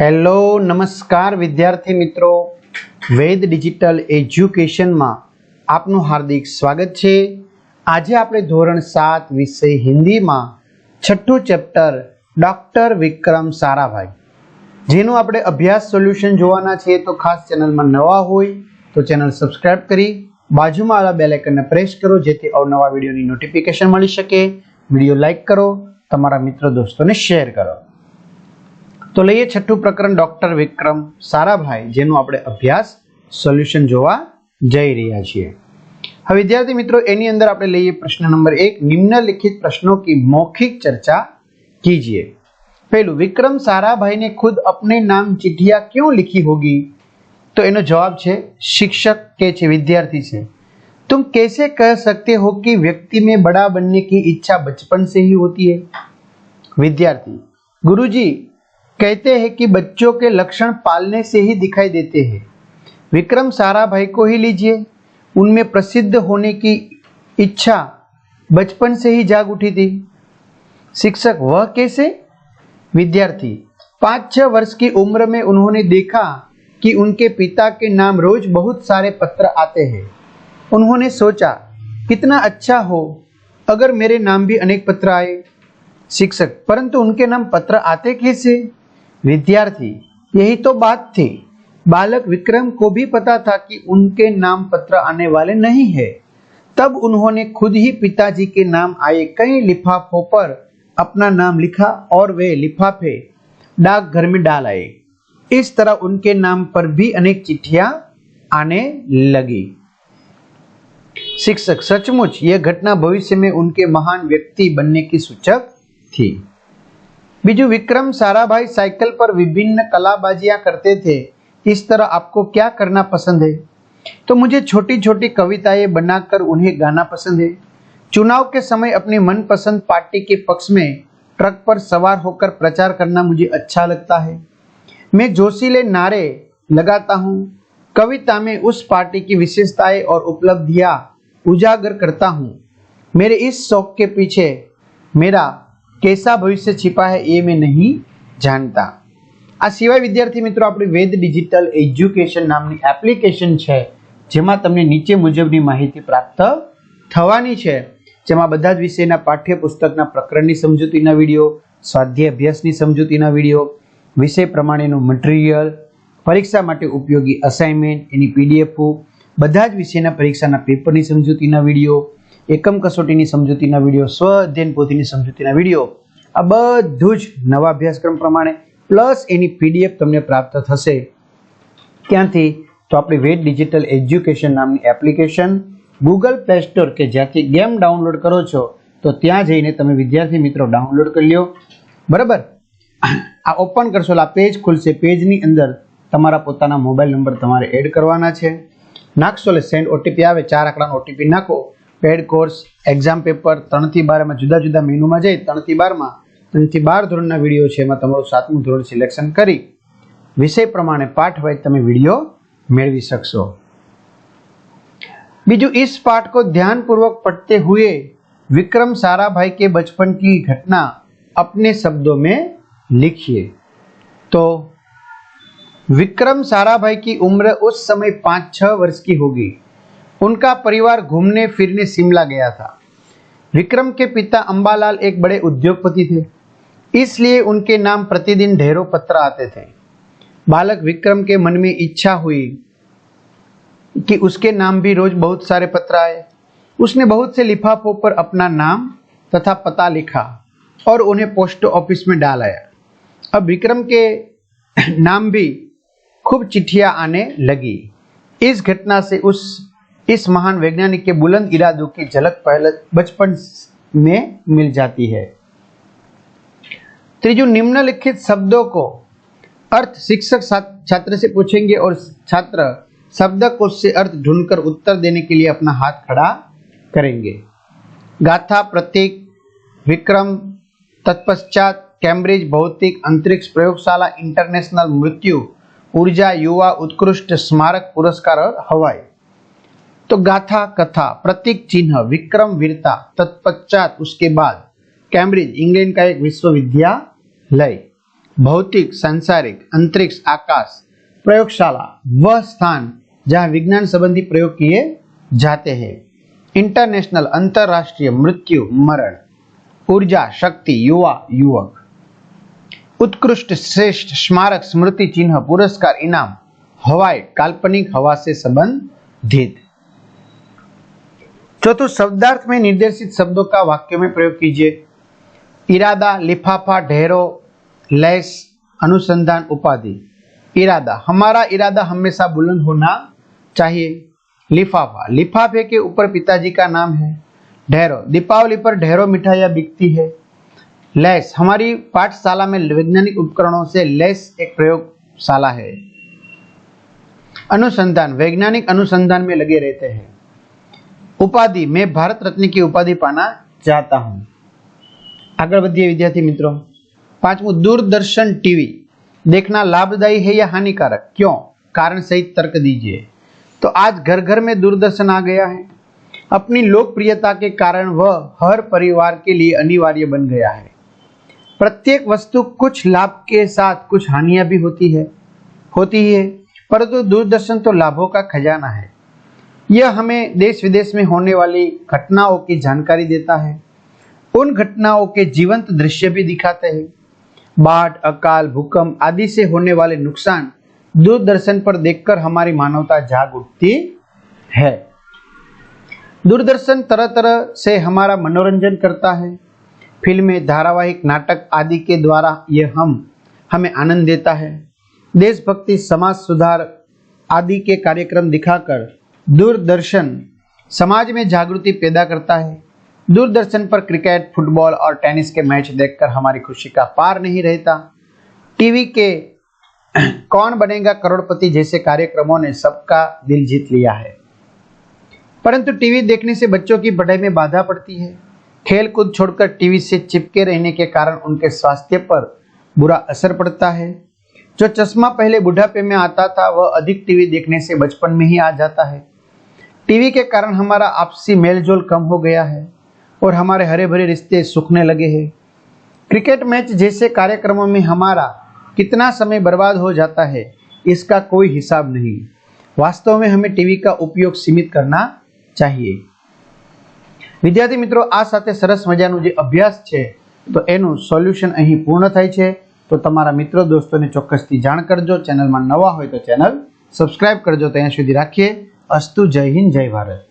Hello, નમસ્કાર વિદ્યાર્થી મિત્રો. વેદ ડિજિટલ એજ્યુકેશનમાં આપનું હાર્દિક સ્વાગત છે. આજે આપણે ધોરણ સાત વિષય હિન્દીમાં છઠ્ઠું ચેપ્ટર ડૉક્ટર વિક્રમ સારાભાઈ. જેનું આપણે અભ્યાસ સોલ્યુશન જોવાના છીએ તો ખાસ ચેનલમાં નવા હોય તો ચેનલ સબસ્ક્રાઇબ કરી બાજુમાં આવેલા બેલ આઇકનને પ્રેસ કરો જેથી અવનવા વિડીયોની નોટિફિકેશન મળી શકે. વીડિયો લાઇક કરો, તમારા મિત્રો દોસ્તોને શેર કરો. તો લઈએ છઠ્ઠું પ્રકરણ ડોક્ટર વિક્રમ સારાભાઈ જેનું આપણે અભ્યાસ સોલ્યુશન જોવા જઈ રહ્યા છીએ હવે વિદ્યાર્થી મિત્રો એની અંદર આપણે લઈએ પ્રશ્ન નંબર એક નિમ્નલિખિત प्रश्नों की मौखिक चर्चा कीजिए पहलू विक्रम साराभाई ने खुद अपने नाम चिट्ठिया क्यों लिखी होगी तो એનો જવાબ છે शिक्षक के છે विद्यार्थी से तुम कैसे कह सकते हो कि व्यक्ति में बड़ा बनने की इच्छा बचपन से ही होती है विद्यार्थी गुरुजी कहते हैं कि बच्चों के लक्षण पालने से ही दिखाई देते हैं। विक्रम साराभाई को ही लीजिए। उनमें प्रसिद्ध होने की इच्छा बचपन से ही जाग उठी थी। शिक्षक, वह कैसे? विद्यार्थी पाँच छह वर्ष की उम्र में उन्होंने देखा कि उनके पिता के नाम रोज बहुत सारे पत्र आते हैं। उन्होंने सोचा, कितना अच्छा हो, अगर मेरे नाम भी अनेक पत्र आए। शिक्षक, परंतु उनके नाम पत्र आते कैसे? विद्यार्थी, यही तो बात थी। बालक विक्रम को भी पता था कि उनके नाम पत्र आने वाले नहीं है। तब उन्होंने खुद ही पिताजी के नाम आए कई लिफाफों पर अपना नाम लिखा और वे लिफाफे डाकघर में डाल आए इस तरह उनके नाम पर भी अनेक चिट्ठियाँ आने लगी। शिक्षक, सचमुच, यह घटना भविष्य में उनके महान व्यक्ति बनने की सूचक थी। बीजू विक्रम साराभाई साइकिल पर विभिन्न कलाबाजियाँ करते थे। इस तरह आपको क्या करना पसंद है? तो मुझे छोटी छोटी कविताएँ बनाकर उन्हें गाना पसंद है। चुनाव के समय अपनी मनपसंद पार्टी के पक्ष में ट्रक पर सवार होकर प्रचार करना मुझे अच्छा लगता है। मैं जोशीले नारे लगाता हूँ। कविता में उस पार्टी की विशेषताएँ और उपलब्धियाँ उजागर करता हूँ। मेरे इस शौक के पीछे मेरा कैसा भविष्य छिपा है ये मैं नहीं जानता આ સિવાય વિદ્યાર્થી મિત્રો આપણી વેદ ડિજિટલ એજ્યુકેશન નામની એપ્લિકેશન છે જેમાં તમને નીચે મુજબની માહિતી પ્રાપ્ત થવાની છે જેમાં બધા જ વિષયના પાઠ્યપુસ્તકના પ્રકરણની સમજૂતીના વિડીયો સ્વાધ્યાય અભ્યાસની સમજૂતીના વિડીયો વિષય પ્રમાણેનું મટીરિયલ પરીક્ષા માટે ઉપયોગી અસાઇનમેન્ટ એની પીડીએફ બધા જ વિષયના પરીક્ષાના પેપરની સમજૂતીના વિડીયો એકમ કસોટીની સમજૂતીના વીડિયો, સ્વ અધ્યયન પોથીની સમજૂતીના વીડિયો, આ બધું જ નવા અભ્યાસક્રમ પ્રમાણે, પ્લસ એની પીડીએફ તમને પ્રાપ્ત થશે. ત્યાંથી તો આપણી વેદ ડિજિટલ એજ્યુકેશન નામની એપ્લિકેશન, ગૂગલ પ્લે સ્ટોર કે જ્યાંથી ગેમ ડાઉનલોડ કરો છો, તો ત્યાં જઈને તમે વિદ્યાર્થી મિત્રો ડાઉનલોડ કરી લો બરાબર? આ ઓપન કરશો એટલે આ પેજ ખુલશે. પેજની અંદર તમારા પોતાના મોબાઈલ નંબર તમારે એડ કરવાના છે. નાખશો એટલે સેન્ડ ઓટીપી આવે, ચાર આંકડાનો ઓટીપી નાખો. પેડ કોર્સ એક્ઝામ પેપર ત્રણથી બારમાં જુદા જુદા મેનુમાં જઈ ત્રણથી બારમાં ત્રણથી બાર ધોરણના વિડીયો છે એમાં તમારું સાતમું ધોરણ સિલેક્શન કરી વિષય પ્રમાણે પાઠ વાઇઝ તમે વિડીયો મેળવી શકશો बीजू इस पाठ को ध्यान पूर्वक पढ़ते हुए विक्रम साराभाई के बचपन की घटना अपने शब्दों में लिखिए तो विक्रम साराभाई की उम्र उस समय पाँच छह वर्ष की होगी उनका परिवार घूमने, फिरने शिमला गया था। विक्रम के पिता अंबालाल एक बड़े उद्योगपति थे। इसलिए उनके नाम प्रतिदिन ढेरों पत्र आते थे। बालक विक्रम के मन में इच्छा हुई कि उसके नाम भी रोज बहुत सारे पत्र आए। उसने बहुत से लिफाफों पर अपना नाम तथा पता लिखा और उन्हें पोस्ट ऑफ़िस में डाल आया अब विक्रम के नाम भी खूब चिट्ठियाँ आने लगी। इस घटना से उस इस महान वैज्ञानिक के बुलंद इरादों की झलक पहले बचपन में मिल जाती है। त्रिजु निम्नलिखित शब्दों को अर्थ शिक्षक छात्र से पूछेंगे और छात्र शब्दकोश से अर्थ ढूंढकर उत्तर देने के लिए अपना हाथ खड़ा करेंगे। गाथा, प्रतीक, विक्रम, तत्पश्चात, कैम्ब्रिज, भौतिक, अंतरिक्ष, प्रयोगशाला, इंटरनेशनल, मृत्यु, ऊर्जा, युवा, उत्कृष्ट, स्मारक, पुरस्कार और हवाई। तो गाथा कथा, प्रतीक चिन्ह, विक्रम वीरता, तत्पश्चात उसके बाद कैम्ब्रिज, इंग्लैंड का एक विश्वविद्यालय, भौतिक, सांसारिक, अंतरिक्ष, आकाश, प्रयोगशाला, वह स्थान जहाँ विज्ञान संबंधी प्रयोग किए जाते हैं। इंटरनेशनल अंतरराष्ट्रीय मृत्यु, मरण, ऊर्जा, शक्ति, युवा, युवक। उत्कृष्ट, श्रेष्ठ, स्मारक, स्मृति चिन्ह, पुरस्कार, इनाम, हवाई, काल्पनिक हवा से संबंधित। चौथो शब्दार्थ में निर्देशित शब्दों का वाक्य में प्रयोग कीजिए। इरादा, लिफाफा, ढेरों, लेस, अनुसंधान, उपाधि। इरादा, हमारा इरादा हमेशा बुलंद होना चाहिए। लिफाफा, लिफाफे के ऊपर पिताजी का नाम है। ढेरों, दीपावली पर ढेरों मिठाइयाँ बिकती है। लैस, हमारी पाठशाला में वैज्ञानिक उपकरणों से लैस एक प्रयोगशाला है। अनुसंधान, वैज्ञानिक अनुसंधान में लगे रहते हैं। उपाधि मैं भारत रत्न की उपाधि पाना चाहता हूं આગળ વધીએ વિદ્યાર્થી મિત્રો પાંચમું दूरदर्शन टीवी देखना लाभदायी है या हानिकारक क्यों कारण सहित तर्क दीजिए तो आज घर घर में दूरदर्शन आ गया है अपनी लोकप्रियता के कारण वह हर परिवार के लिए अनिवार्य बन गया है प्रत्येक वस्तु कुछ लाभ के साथ कुछ हानियां भी होती है होती ही है परंतु दूरदर्शन तो लाभों का खजाना है यह हमें देश विदेश में होने वाली घटनाओं की जानकारी देता है। उन घटनाओं के जीवंत दृश्य भी दिखाते हैं। बाढ़, अकाल, भूकंप आदि से होने वाले नुकसान दूरदर्शन पर देखकर हमारी मानवता जाग उठती है। दूरदर्शन तरह तरह से हमारा मनोरंजन करता है। फ़िल्में, धारावाहिक नाटक आदि के द्वारा यह हम, हमें आनंद देता है। देशभक्ति, समाज सुधार आदि के कार्यक्रम दिखाकर दूरदर्शन समाज में जागृति पैदा करता है। दूरदर्शन पर क्रिकेट, फुटबॉल और टेनिस के मैच देखकर हमारी खुशी का पार नहीं रहता। टीवी के कौन बनेगा करोड़पति जैसे कार्यक्रमों ने सबका दिल जीत लिया है। परंतु टीवी देखने से बच्चों की पढ़ाई में बाधा पड़ती है। खेल कूद छोड़कर टीवी से चिपके रहने के कारण उनके स्वास्थ्य पर बुरा असर पड़ता है। जो चश्मा पहले बुढ़ापे में आता था, वह अधिक टीवी देखने से बचपन में ही आ जाता है। टीवी के कारण हमारा आपसी मेलजोल कम हो गया है और हमारे हरे भरे रिश्ते सूखने लगे हैं। क्रिकेट मैच जैसे कार्यक्रमों में हमारा कितना समय बर्बाद हो जाता है, इसका कोई हिसाब नहीं। वास्तव में हमें टीवी का उपयोग सीमित करना चाहिए। विद्यार्थी વિદ્યાર્થી મિત્રો આ સાથે સરસ अभ्यास है तो यू सोल्यूशन अं पूर्ण અહીં तो થાય मित्रों दोस्तों ने મિત્રો, દોસ્તોને ચોક્કસથી જાણ કરજો. ચેનલમાં નવા હોય તો ચેનલ સબસ્ક્રાઇબ કરજો. ત્યાં सुधी રાખીએ. अस्तु जय हिंद जय भारत।